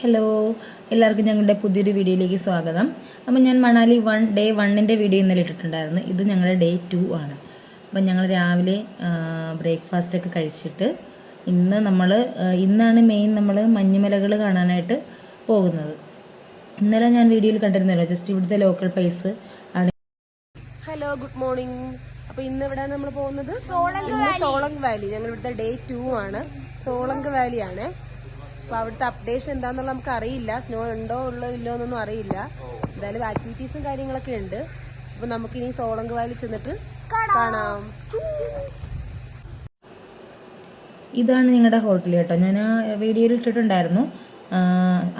Hello എല്ലാവർക്കും ഞങ്ങളുടെ പുതിയൊരു വീഡിയോയിലേക്ക് സ്വാഗതം. അപ്പോൾ ഞാൻ മണാലി വൺ ഡേ വണ്ണിന്റെ വീഡിയോ ഇന്നലെ ഇട്ടിട്ടുണ്ടായിരുന്നു. ഇത് ഞങ്ങളുടെ ഡേ ടു ആണ്. അപ്പം ഞങ്ങൾ രാവിലെ ബ്രേക്ക്ഫാസ്റ്റൊക്കെ കഴിച്ചിട്ട് ഇന്ന് നമ്മൾ ഇന്നാണ് മെയിൻ നമ്മൾ മഞ്ഞുമലകൾ കാണാനായിട്ട് പോകുന്നത്. ഇന്നലെ ഞാൻ വീഡിയോയിൽ കണ്ടിരുന്നല്ലോ ജസ്റ്റ് ഇവിടുത്തെ ലോക്കൽ പ്ലേസ് ആണ് ഹലോ ഗുഡ് മോർണിംഗ് അപ്പൊ ഇന്ന് ഇവിടെ നമ്മൾ പോകുന്നത് സോളങ് വാലി. ഞങ്ങൾ ഇവിടുത്തെ ഡേ ടു ആണ്. സോളങ് വാലി ആണ് അപ്പൊ അവിടുത്തെ അപ്ഡേഷൻ എന്താന്നുള്ള നമുക്ക് അറിയില്ല സ്നോ ഉണ്ടോ ഉള്ളോ ഇല്ലോ എന്നൊന്നും അറിയില്ല. എന്തായാലും ആക്ടിവിറ്റീസും കാര്യങ്ങളൊക്കെ ഉണ്ട്. അപ്പൊ നമുക്ക് ഇനി സോളങ് വാലി ചെന്നിട്ട് കാണാം. ഇതാണ് നിങ്ങളുടെ ഹോട്ടൽ കേട്ടോ. ഞാൻ വീഡിയോയിൽ ഇട്ടിട്ടുണ്ടായിരുന്നു.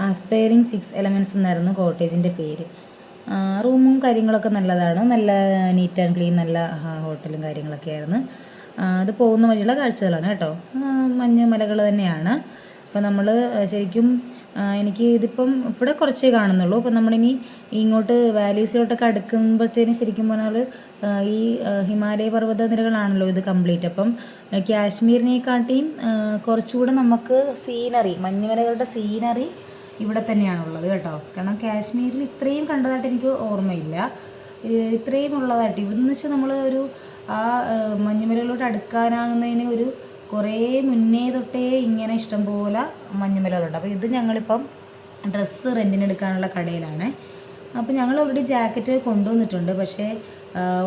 ആസ്പയറിങ് സിക്സ് എലമെന്റ്സ് എന്നായിരുന്നു കോട്ടേജിന്റെ പേര്. റൂമും കാര്യങ്ങളൊക്കെ നല്ലതാണ്. നല്ല നീറ്റ് ആൻഡ് ക്ലീൻ നല്ല ഹോട്ടലും കാര്യങ്ങളൊക്കെ ആയിരുന്നു. അത് പോകുന്ന വഴിയുള്ള കാഴ്ചകളാണ് കേട്ടോ. മഞ്ഞ് മലകൾ തന്നെയാണ്. അപ്പോൾ നമ്മൾ ശരിക്കും എനിക്ക് ഇതിപ്പം ഇവിടെ കുറച്ചേ കാണുന്നുള്ളൂ. അപ്പം നമ്മളിനി ഇങ്ങോട്ട് വാലീസിലോട്ടൊക്കെ അടുക്കുമ്പോഴത്തേനും ശരിക്കും പറഞ്ഞാൽ ഈ ഹിമാലയ പർവത നിരകളാണല്ലോ ഇത് കംപ്ലീറ്റ്. അപ്പം കാശ്മീരിനെ കാശ്മീരിനെക്കാട്ടിയും കുറച്ചുകൂടെ നമുക്ക് സീനറി മഞ്ഞുമലകളുടെ സീനറി ഇവിടെ തന്നെയാണുള്ളത് കേട്ടോ. കാരണം കാശ്മീരിൽ ഇത്രയും കണ്ടതായിട്ട് എനിക്ക് ഓർമ്മയില്ല. ഇത്രയും ഉള്ളതായിട്ട്. ഇവിടെ നിന്ന് വെച്ചാൽ നമ്മൾ ഒരു ആ മഞ്ഞുമലകളോട് അടുക്കാനാകുന്നതിന് ഒരു കുറേ മുന്നേ തൊട്ടേ ഇങ്ങനെ ഇഷ്ടംപോലെ മഞ്ഞുമലകളുണ്ട്. അപ്പോൾ ഇത് ഞങ്ങളിപ്പം ഡ്രസ്സ് റെന്റിനെടുക്കാനുള്ള കടയിലാണ്. അപ്പോൾ ഞങ്ങൾ ഓൾറെഡി ജാക്കറ്റ് കൊണ്ടുവന്നിട്ടുണ്ട്. പക്ഷേ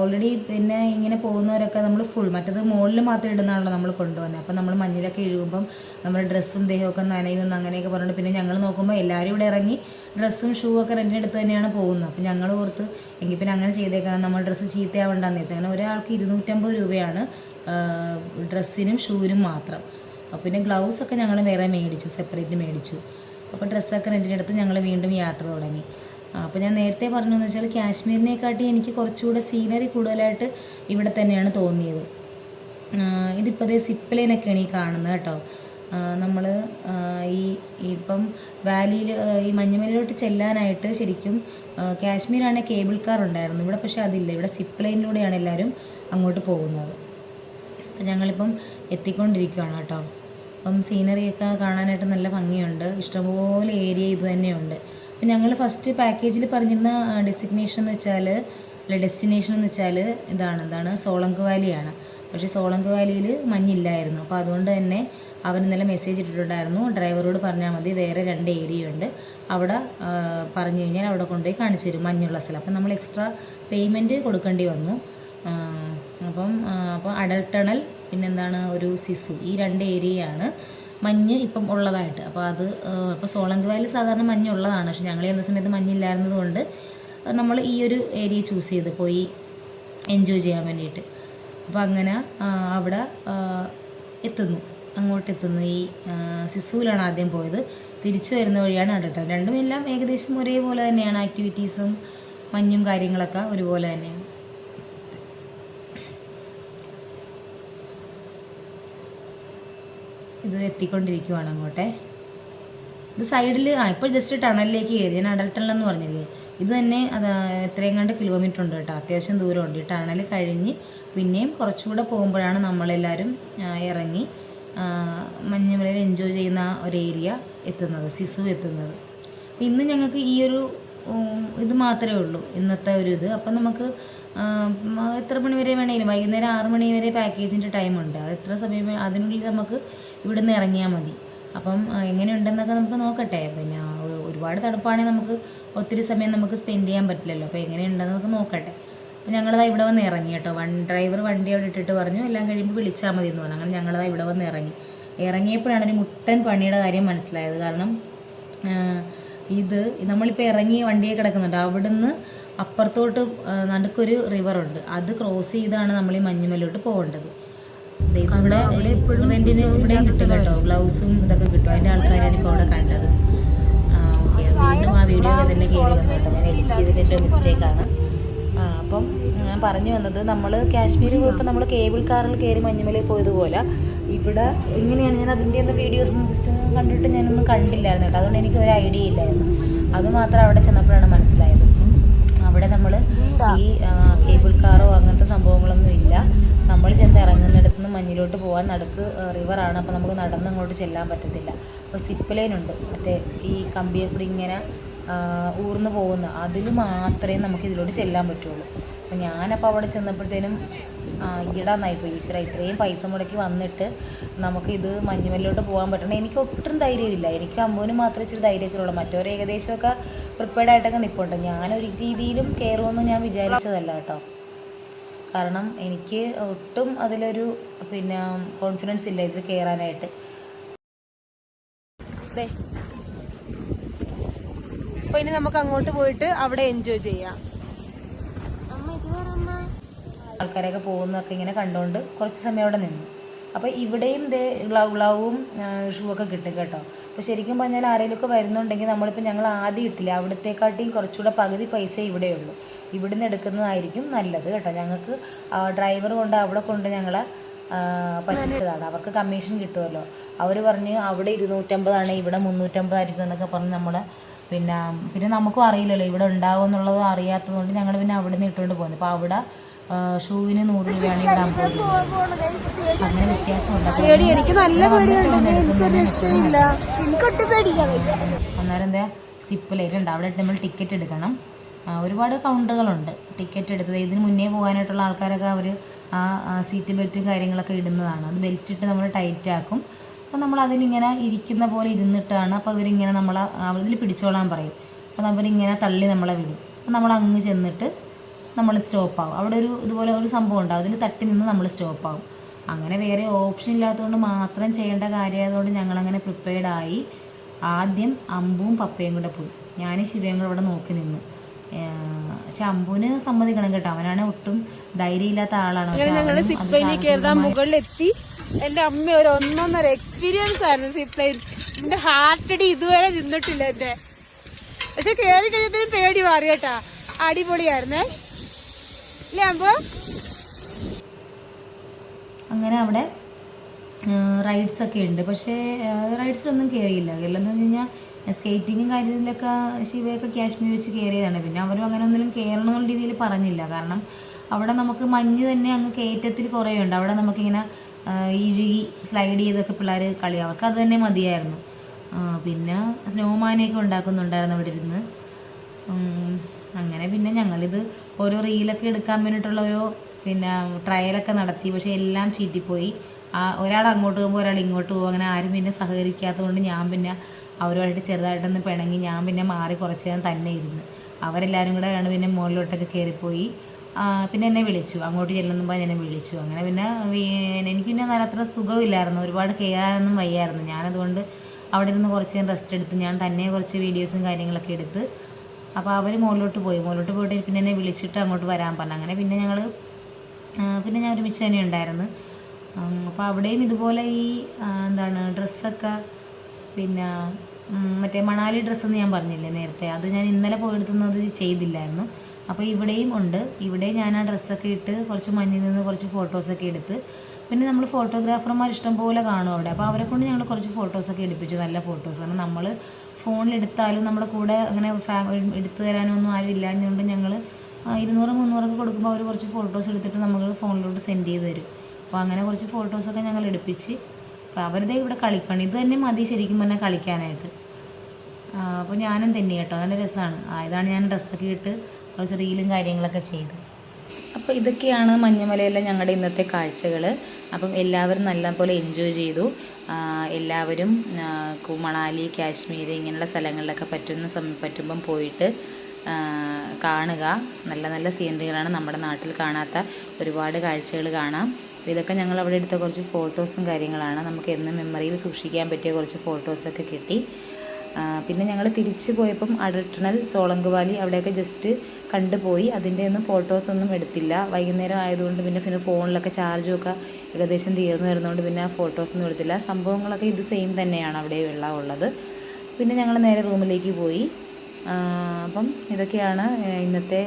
ഓൾറെഡി പിന്നെ ഇങ്ങനെ പോകുന്നവരൊക്കെ നമ്മൾ ഫുൾ മറ്റത് മുകളിൽ മാത്രം ഇടുന്നതാണല്ലോ നമ്മൾ കൊണ്ടുവന്നത് അപ്പോൾ നമ്മൾ മഞ്ഞിലൊക്കെ ഇഴുകുമ്പം നമ്മുടെ ഡ്രസ്സും ദേഹമൊക്കെ നനയുമെന്ന് അങ്ങനെയൊക്കെ പറഞ്ഞിട്ട് പിന്നെ ഞങ്ങൾ നോക്കുമ്പോൾ എല്ലാവരും ഇവിടെ ഇറങ്ങി ഡ്രസ്സും ഷൂ ഒക്കെ റെന്റിനെടുത്ത് തന്നെയാണ് പോകുന്നത്. അപ്പോൾ ഞങ്ങൾ ഓർത്ത് എങ്കിൽ പിന്നെ അങ്ങനെ ചെയ്തേക്കാം. നമ്മൾ ഡ്രസ്സ് ചീത്തയാവണ്ടെന്ന് വെച്ചാൽ അങ്ങനെ ഒരാൾക്ക് ഇരുന്നൂറ്റമ്പത് രൂപയാണ് ഡ്രസ്സിനും ഷൂവിനും മാത്രം. അപ്പോൾ പിന്നെ ഗ്ലൗസൊക്കെ ഞങ്ങൾ വേറെ മേടിച്ചു സെപ്പറേറ്റ് മേടിച്ചു. അപ്പോൾ ഡ്രസ്സൊക്കെ റെന്റിനെടുത്ത് ഞങ്ങൾ വീണ്ടും യാത്ര തുടങ്ങി. അപ്പോൾ ഞാൻ നേരത്തെ പറഞ്ഞതെന്ന് വെച്ചാൽ കാശ്മീരിനെക്കാട്ടി എനിക്ക് കുറച്ചുകൂടെ സീനറി കൂടുതലായിട്ട് ഇവിടെ തന്നെയാണ് തോന്നിയത്. ഇതിപ്പോൾ ദേ സിപ്പ് ലൈനൊക്കെയാണ് ഈ കാണുന്നത് കേട്ടോ. നമ്മൾ ഈ ഇപ്പം വാലിയിൽ ഈ മഞ്ഞുമലയിലോട്ട് ചെല്ലാനായിട്ട് ശരിക്കും ആ, കാശ്മീരാണെങ്കിൽ കേബിൾ കാർ ഉണ്ടായിരുന്നു. ഇവിടെ പക്ഷേ അതില്ല. ഇവിടെ സിപ്പ് ലൈനിലൂടെയാണ് എല്ലാവരും അങ്ങോട്ട് പോകുന്നത്. ഞങ്ങളിപ്പം എത്തിക്കൊണ്ടിരിക്കുകയാണ് കേട്ടോ. അപ്പം സീനറിയൊക്കെ കാണാനായിട്ട് നല്ല ഭംഗിയുണ്ട്. ഇഷ്ടംപോലെ ഏരിയ ഇത് തന്നെയുണ്ട്. അപ്പം ഞങ്ങൾ ഫസ്റ്റ് പാക്കേജിൽ പറഞ്ഞിരുന്ന ഡെസിഗ്നേഷൻ എന്ന് വെച്ചാൽ അല്ല ഡെസ്റ്റിനേഷൻ എന്ന് വെച്ചാൽ ഇതാണ്. എന്താണ് സോളങ്ക് വാലിയാണ് പക്ഷേ സോളങ്ക് വാലിയിൽ മഞ്ഞില്ലായിരുന്നു. അപ്പോൾ അതുകൊണ്ട് തന്നെ അവർ ഇന്നലെ മെസ്സേജ് ഇട്ടിട്ടുണ്ടായിരുന്നു. ഡ്രൈവറോട് പറഞ്ഞാൽ മതി വേറെ രണ്ട് ഏരിയ ഉണ്ട്. അവിടെ പറഞ്ഞു കഴിഞ്ഞാൽ അവിടെ കൊണ്ടുപോയി കാണിച്ചു തരും മഞ്ഞുള്ള സ്ഥലം. അപ്പം നമ്മൾ എക്സ്ട്രാ പേയ്മെന്റ് കൊടുക്കേണ്ടി വന്നു. അപ്പം അപ്പോൾ അടൽട്ടണൽ ടണൽ പിന്നെന്താണ് ഒരു സിസു ഈ രണ്ട് ഏരിയയാണ് മഞ്ഞ് ഇപ്പം ഉള്ളതായിട്ട്. അപ്പോൾ അത് ഇപ്പോൾ സോളങ്ക് വാലി സാധാരണ മഞ്ഞ് ഉള്ളതാണ്. പക്ഷെ ഞങ്ങൾ എന്ന സമയത്ത് മഞ്ഞില്ലായിരുന്നത് കൊണ്ട് നമ്മൾ ഈ ഒരു ഏരിയ ചൂസ് ചെയ്ത് പോയി എൻജോയ് ചെയ്യാൻ വേണ്ടിയിട്ട്. അപ്പോൾ അങ്ങനെ അവിടെ എത്തുന്നു. അങ്ങോട്ട് എത്തുന്നു ഈ സിസുവിലാണ് ആദ്യം പോയത്. തിരിച്ചു വരുന്ന വഴിയാണ് അടട്ടം രണ്ടുമെല്ലാം ഏകദേശം ഒരേപോലെ തന്നെയാണ്. ആക്ടിവിറ്റീസും മഞ്ഞും കാര്യങ്ങളൊക്കെ ഒരുപോലെ തന്നെയാണ്. ഇത് എത്തിക്കൊണ്ടിരിക്കുവാണ് അങ്ങോട്ടെ. ഇത് സൈഡിൽ ആ ഇപ്പോൾ ജസ്റ്റ് ടണലിലേക്ക് കയറി. ഞാൻ അടൽ ടണൽ എന്ന് പറഞ്ഞില്ലേ? ഇത് തന്നെ അത് എത്രയും കണ്ട് കിലോമീറ്റർ ഉണ്ട് കേട്ടോ. അത്യാവശ്യം ദൂരമുണ്ട് ഈ ടണൽ കഴിഞ്ഞ് പിന്നെയും കുറച്ചുകൂടെ പോകുമ്പോഴാണ് നമ്മളെല്ലാവരും ഇറങ്ങി മഞ്ഞുമലയിൽ എൻജോയ് ചെയ്യുന്ന ഒരു ഏരിയ എത്തുന്നത് സിസു എത്തുന്നത്. അപ്പം ഇന്ന് ഞങ്ങൾക്ക് ഈ ഒരു ഇത് മാത്രമേ ഉള്ളൂ. ഇന്നത്തെ ഒരു ഇത്. അപ്പം നമുക്ക് എത്ര മണി വരെ വേണമെങ്കിലും വൈകുന്നേരം ആറ് മണി വരെ പാക്കേജിന്റെ ടൈമുണ്ട് അത് എത്ര സമയം അതിനുള്ളിൽ നമുക്ക് ഇവിടുന്ന് ഇറങ്ങിയാൽ മതി. അപ്പം എങ്ങനെയുണ്ടെന്നൊക്കെ നമുക്ക് നോക്കട്ടെ. പിന്നെ ഒരുപാട് തണുപ്പാണെങ്കിൽ നമുക്ക് ഒത്തിരി സമയം നമുക്ക് സ്പെൻഡ് ചെയ്യാൻ പറ്റില്ലല്ലോ. അപ്പോൾ എങ്ങനെയുണ്ടെന്ന് നമുക്ക് നോക്കട്ടെ. അപ്പോൾ ഞങ്ങളതാ ഇവിടെ വന്ന് ഇറങ്ങി കേട്ടോ. വൺ ഡ്രൈവർ വണ്ടി അവിടെ ഇട്ടിട്ട് പറഞ്ഞു എല്ലാം കഴിയുമ്പോൾ വിളിച്ചാൽ മതി എന്ന് പറഞ്ഞു. അങ്ങനെ ഞങ്ങളതാ ഇവിടെ വന്ന് ഇറങ്ങി. ഇറങ്ങിയപ്പോഴാണ് ഒരു മുട്ടൻ പണിയുടെ കാര്യം മനസ്സിലായത്. കാരണം ഇത് നമ്മളിപ്പോൾ ഇറങ്ങി വണ്ടിയെ കിടക്കുന്നുണ്ട്. അവിടുന്ന് അപ്പുറത്തോട്ട് നടുക്കൊരു റിവറുണ്ട് അത് ക്രോസ് ചെയ്താണ് നമ്മൾ ഈ മഞ്ഞുമലോട്ട് പോകേണ്ടത്. ഇവിടെ ഇവന്റിന് ഇവിടെ കിട്ടും. കേട്ടോ ഗ്ലൗസും ഇതൊക്കെ കിട്ടും. അതിന്റെ ആൾക്കാരാണ് ഇപ്പോൾ അവിടെ കണ്ടത്. ഓക്കെ. വീണ്ടും ആ വീഡിയോ തന്നെ കയറി വന്നു കേട്ടോ ഞാൻ എഡിറ്റ് ചെയ്തിട്ട് മിസ്റ്റേക്കാണ് ആ അപ്പം ഞാൻ പറഞ്ഞു വന്നത് നമ്മൾ കാശ്മീർ പോയപ്പോൾ നമ്മൾ കേബിൾ കാറിൽ കയറി മഞ്ഞുമലയിൽ പോയതുപോലെ ഇവിടെ എങ്ങനെയാണ് ഞാൻ അതിന്റെ ഒന്നും വീഡിയോസ് ജസ്റ്റ് കണ്ടിട്ട് ഞാനൊന്നും കണ്ടില്ലായിരുന്നു കേട്ടോ. അതുകൊണ്ട് എനിക്ക് ഒരു ഐഡിയ ഇല്ലായിരുന്നു. അതുമാത്രം അവിടെ ചെന്നപ്പോഴാണ് മനസ്സിലായത്. അവിടെ നമ്മൾ ഈ കേബിൾ കാറോ അങ്ങനത്തെ സംഭവങ്ങളൊന്നും ഇല്ല നമ്മൾ ചെന്ന് ഇറങ്ങുന്നിടത്ത് നിന്ന് മഞ്ഞിലോട്ട് പോകാൻ നടുക്ക് റിവറാണ്. അപ്പോൾ നമുക്ക് നടന്ന് അങ്ങോട്ട് ചെല്ലാൻ പറ്റത്തില്ല. അപ്പോൾ സിപ്പ് ലൈൻ ഉണ്ട്. മറ്റേ ഈ കമ്പിയെ കൂടി ഇങ്ങനെ ഊർന്നു പോകുന്ന അതിൽ മാത്രമേ നമുക്ക് ഇതിലോട്ട് ചെല്ലാൻ പറ്റുള്ളൂ. അപ്പോൾ ഞാനപ്പോൾ അവിടെ ചെന്നപ്പോഴത്തേനും ഈടാന്നായിപ്പോയി ഈശ്വര ഇത്രയും പൈസ മുടക്കി വന്നിട്ട് നമുക്ക് ഇത് മഞ്ഞുമല്ലോട്ട് പോകാൻ പറ്റണം. എനിക്ക് ഒട്ടും ധൈര്യമില്ല. എനിക്ക് അമ്പൂന് മാത്രമേ ഇച്ചിരി ധൈര്യത്തിലുള്ളൂ മറ്റവർ ഏകദേശമൊക്കെ പ്രിപ്പയർഡ് ആയിട്ടൊക്കെ നിൽപ്പുണ്ട് ഞാനൊരു രീതിയിലും കയറുമെന്ന് ഞാൻ വിചാരിച്ചതല്ല കേട്ടോ. കാരണം എനിക്ക് ഒട്ടും അതിലൊരു പിന്നെ കോൺഫിഡൻസ് ഇല്ല ഇത് കയറാനായിട്ട്. അപ്പൊ ഇനി നമുക്ക് അങ്ങോട്ട് പോയിട്ട് അവിടെ എൻജോയ് ചെയ്യാം. ആൾക്കാരൊക്കെ പോകുന്നൊക്കെ ഇങ്ങനെ കണ്ടുകൊണ്ട് കുറച്ച് സമയം അവിടെ നിന്നു. അപ്പോൾ ഇവിടെയും ഗ്ലൗ ഗ്ലൗവും ഷൂ ഒക്കെ കിട്ടും കേട്ടോ. അപ്പോൾ ശരിക്കും പറഞ്ഞാൽ ആരെങ്കിലുമൊക്കെ വരുന്നുണ്ടെങ്കിൽ നമ്മളിപ്പോൾ ഞങ്ങൾ ആദ്യം ഇട്ടില്ല? അവിടത്തെക്കാട്ടിയും കുറച്ചുകൂടെ പകുതി പൈസ ഇവിടെയുള്ളൂ ഇവിടുന്ന് എടുക്കുന്നതായിരിക്കും നല്ലത് കേട്ടോ. ഞങ്ങൾക്ക് ഡ്രൈവർ കൊണ്ട് അവിടെ കൊണ്ട് ഞങ്ങളെ പറ്റിച്ചതാണ്. അവർക്ക് കമ്മീഷൻ കിട്ടുമല്ലോ. അവർ പറഞ്ഞ് അവിടെ ഇരുന്നൂറ്റമ്പതാണ് ഇവിടെ മുന്നൂറ്റമ്പതായിരിക്കും എന്നൊക്കെ പറഞ്ഞ് നമ്മൾ പിന്നെ പിന്നെ നമുക്കും അറിയില്ലല്ലോ. ഇവിടെ ഉണ്ടാവും എന്നുള്ളത് അറിയാത്തതുകൊണ്ട് ഞങ്ങൾ പിന്നെ അവിടെ നിന്ന് ഇട്ടുകൊണ്ട് പോകുന്നു അപ്പോൾ അവിടെ ഷൂവിന് നൂറ് രൂപയാണ് ഇവിടെ അമ്പത് രൂപ. അങ്ങനെ വ്യത്യാസമുണ്ട്. എനിക്ക് നല്ല അന്നേരം എന്താ സിപ്പ് ലൈറ്റ് അവിടെ നമ്മൾ ടിക്കറ്റ് എടുക്കണം. ഒരുപാട് കൗണ്ടറുകളുണ്ട് ടിക്കറ്റ് എടുത്തത്. ഇതിന് മുന്നേ പോകാനായിട്ടുള്ള ആൾക്കാരൊക്കെ അവർ ആ ആ സീറ്റ് ബെൽറ്റും കാര്യങ്ങളൊക്കെ ഇടുന്നതാണ്. അത് ബെൽറ്റ് ഇട്ട് നമ്മൾ ടൈറ്റ് ആക്കും. അപ്പോൾ നമ്മൾ അതിലിങ്ങനെ ഇരിക്കുന്ന പോലെ ഇരുന്നിട്ടാണ് അപ്പോൾ അവരിങ്ങനെ നമ്മളെ അവരിൽ പിടിച്ചോളാൻ പറയും. അപ്പോൾ അവരിങ്ങനെ തള്ളി നമ്മളെ വിടും. അപ്പോൾ നമ്മൾ അങ്ങ് ചെന്നിട്ട് നമ്മൾ സ്റ്റോപ്പ് ആവും അവിടെ ഒരു ഇതുപോലെ ഒരു സംഭവം ഉണ്ടാവും അതിൽ തട്ടി നിന്ന് നമ്മൾ സ്റ്റോപ്പ് ആവും അങ്ങനെ വേറെ ഓപ്ഷൻ ഇല്ലാത്തതുകൊണ്ട് മാത്രം ചെയ്യേണ്ട കാര്യമായതുകൊണ്ട് ഞങ്ങളങ്ങനെ പ്രിപ്പയർഡ് ആയി. ആദ്യം അമ്പും പപ്പയും കൂടെ പോയി. ഞാൻ ശിവയും കൂടെ ഇവിടെ നോക്കി നിന്ന്. പക്ഷെ അമ്പുവിന് സമ്മതിക്കണം കേട്ടോ. അവനാണ് ഒട്ടും ധൈര്യമില്ലാത്ത ആളാണ്. മുകളിലെത്തി. എന്റെ അമ്മ ഒരു ഒന്നൊന്നര എക്സ്പീരിയൻസ് ആയിരുന്നു സിപ്ലൈൻ എന്റെ ഹാർട്ടടി ഇതുവരെ നിന്നിട്ടില്ല എന്റെ. പക്ഷെ കയറി കഴിഞ്ഞപ്പോഴും പേടി മാറി കേട്ടാ. അടിപൊളിയായിരുന്നേ. അങ്ങനെ അവിടെ റൈഡ്സ് ഒക്കെ ഉണ്ട്. പക്ഷേ റൈഡ്സിലൊന്നും കയറിയില്ല എല്ലാം എന്ന് കഴിഞ്ഞാൽ സ്കേറ്റിങ്ങും കാര്യത്തിലൊക്കെ ശിവയൊക്കെ കാശ്മീർ വെച്ച് കയറിയതാണ് പിന്നെ അവരും അങ്ങനെ ഒന്നിലും കയറണമെന്നുള്ള രീതിയിൽ പറഞ്ഞില്ല. കാരണം അവിടെ നമുക്ക് മഞ്ഞ് തന്നെ അങ്ങ് കയറ്റത്തിൽ കുറേ ഉണ്ട്. അവിടെ നമുക്കിങ്ങനെ ഇഴുകി സ്ലൈഡ് ചെയ്തൊക്കെ പിള്ളേർ കളി. അവർക്ക് അത് തന്നെ മതിയായിരുന്നു. പിന്നെ സ്നോമാനെയൊക്കെ ഉണ്ടാക്കുന്നുണ്ടായിരുന്നു അവിടെ ഇരുന്ന്. അങ്ങനെ പിന്നെ ഞങ്ങളിത് ഓരോ റീലൊക്കെ എടുക്കാൻ വേണ്ടിയിട്ടുള്ള ഒരു പിന്നെ ട്രയലൊക്കെ നടത്തി പക്ഷേ എല്ലാം ചീറ്റിപ്പോയി. ആ ഒരാൾ അങ്ങോട്ട് പോകുമ്പോൾ ഒരാൾ ഇങ്ങോട്ട് പോകും. അങ്ങനെ ആരും പിന്നെ സഹകരിക്കാത്തതുകൊണ്ട് ഞാൻ പിന്നെ അവരുമായിട്ട് ചെറുതായിട്ടൊന്ന് പിണങ്ങി ഞാൻ പിന്നെ മാറി കുറച്ച് നേരം തന്നെ ഇരുന്ന്. അവരെല്ലാവരും കൂടെ ആണ് പിന്നെ മുകളിലോട്ടൊക്കെ കയറിപ്പോയി. പിന്നെ എന്നെ വിളിച്ചു. അങ്ങോട്ട് ചെല്ലുമ്പോൾ എന്നെ വിളിച്ചു. അങ്ങനെ പിന്നെ എനിക്ക് പിന്നെ നല്ല അത്ര സുഖമില്ലായിരുന്നു. ഒരുപാട് കയറാനൊന്നും വയ്യായിരുന്നു. ഞാനതുകൊണ്ട് അവിടെ ഇരുന്ന് കുറച്ച് റെസ്റ്റ് എടുത്ത് ഞാൻ തന്നെ കുറച്ച് വീഡിയോസും കാര്യങ്ങളൊക്കെ എടുത്ത് അപ്പോൾ അവർ മുകളിലോട്ട് പോയി. മുകളിലോട്ട് പോയിട്ട് പിന്നെ എന്നെ വിളിച്ചിട്ട് അങ്ങോട്ട് വരാൻ പറഞ്ഞു. അങ്ങനെ പിന്നെ ഞങ്ങൾ പിന്നെ ഞാൻ ഒരുമിച്ച് തന്നെ ഉണ്ടായിരുന്നു. അപ്പോൾ അവിടെയും ഇതുപോലെ ഈ എന്താണ് ഡ്രസ്സൊക്കെ പിന്നെ മറ്റേ മണാലി ഡ്രസ്സെന്ന് ഞാൻ പറഞ്ഞില്ലേ നേരത്തെ അത് ഞാൻ ഇന്നലെ പോയെടുത്തുന്നത് ചെയ്തില്ലായിരുന്നു. അപ്പോൾ ഇവിടെയും ഉണ്ട്. ഇവിടെ ഞാൻ ആ ഡ്രസ്സൊക്കെ ഇട്ട് കുറച്ച് മഞ്ഞിൽ നിന്ന് കുറച്ച് ഫോട്ടോസൊക്കെ എടുത്ത് പിന്നെ നമ്മൾ ഫോട്ടോഗ്രാഫർമാർ ഇഷ്ടം പോലെ കാണും അവിടെ. അപ്പോൾ അവരെ കൊണ്ട് ഞങ്ങൾ കുറച്ച് ഫോട്ടോസൊക്കെ എടുപ്പിച്ചു. നല്ല ഫോട്ടോസ് കാരണം നമ്മൾ ഫോണിലെടുത്താലും നമ്മുടെ കൂടെ അങ്ങനെ എടുത്തു തരാനൊന്നും ആരും ഇല്ലാഞ്ഞുകൊണ്ട് ഞങ്ങൾ ഇരുന്നൂറ് മുന്നൂറൊക്കെ കൊടുക്കുമ്പോൾ അവർ കുറച്ച് ഫോട്ടോസ് എടുത്തിട്ട് നമുക്ക് ഫോണിലോട്ട് സെൻഡ് ചെയ്ത് തരും. അപ്പോൾ അങ്ങനെ കുറച്ച് ഫോട്ടോസൊക്കെ ഞങ്ങൾ എടുപ്പിച്ച് അപ്പോൾ അവരുടെ ഇവിടെ കളിക്കണം. ഇത് തന്നെ മതി ശരിക്കും പറഞ്ഞാൽ കളിക്കാനായിട്ട്. അപ്പോൾ ഞാനും തന്നെ കേട്ടോ. നല്ല രസമാണ് ഇതാണ് ഞാൻ ഡ്രസ്സൊക്കെ ഇട്ട് കുറച്ച് റീലും കാര്യങ്ങളൊക്കെ ചെയ്ത്. അപ്പോൾ ഇതൊക്കെയാണ് മഞ്ഞമലയിലെ ഞങ്ങളുടെ ഇന്നത്തെ കാഴ്ചകൾ അപ്പം എല്ലാവരും നല്ലപോലെ എൻജോയ് ചെയ്തു. എല്ലാവരും മണാലി കാശ്മീർ ഇങ്ങനെയുള്ള സ്ഥലങ്ങളിലൊക്കെ പറ്റുന്ന സമയം പറ്റുമ്പം പോയിട്ട് കാണുക. നല്ല നല്ല സീനറികളാണ് നമ്മുടെ നാട്ടിൽ കാണാത്ത ഒരുപാട് കാഴ്ചകൾ കാണാം. ഇതൊക്കെ ഞങ്ങൾ അവിടെ എടുത്ത കുറച്ച് ഫോട്ടോസും കാര്യങ്ങളാണ്. നമുക്ക് എന്നും മെമ്മറിയിൽ സൂക്ഷിക്കാൻ പറ്റിയ കുറച്ച് ഫോട്ടോസൊക്കെ കിട്ടി. പിന്നെ ഞങ്ങൾ തിരിച്ചു പോയപ്പം അടട്ടണൽ സോളങ്ക് വാലി അവിടെയൊക്കെ ജസ്റ്റ് കണ്ടുപോയി. അതിന്റെ ഒന്നും ഫോട്ടോസൊന്നും എടുത്തില്ല. വൈകുന്നേരം ആയതുകൊണ്ട് പിന്നെ പിന്നെ ഫോണിലൊക്കെ ചാർജും ഒക്കെ ഏകദേശം തീർന്നു വരുന്നതുകൊണ്ട് പിന്നെ ഫോട്ടോസൊന്നും എടുത്തില്ല. സംഭവങ്ങളൊക്കെ ഇത് സെയിം തന്നെയാണ് അവിടെ വെള്ളം ഉള്ളത്. പിന്നെ ഞങ്ങൾ നേരെ റൂമിലേക്ക് പോയി. അപ്പം ഇതൊക്കെയാണ് ഇന്നത്തെ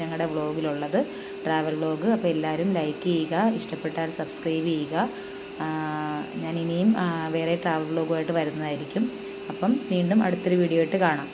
ഞങ്ങളുടെ വ്ളോഗിലുള്ളത്. ട്രാവൽ വ്ളോഗ് അപ്പോൾ എല്ലാവരും ലൈക്ക് ചെയ്യുക ഇഷ്ടപ്പെട്ടാൽ സബ്സ്ക്രൈബ് ചെയ്യുക. ഞാൻ ഇനിയും വേറെ ട്രാവൽ വ്ളോഗുമായിട്ട് വരുന്നതായിരിക്കും. അപ്പം വീണ്ടും അടുത്തൊരു വീഡിയോ ആയിട്ട് കാണാം.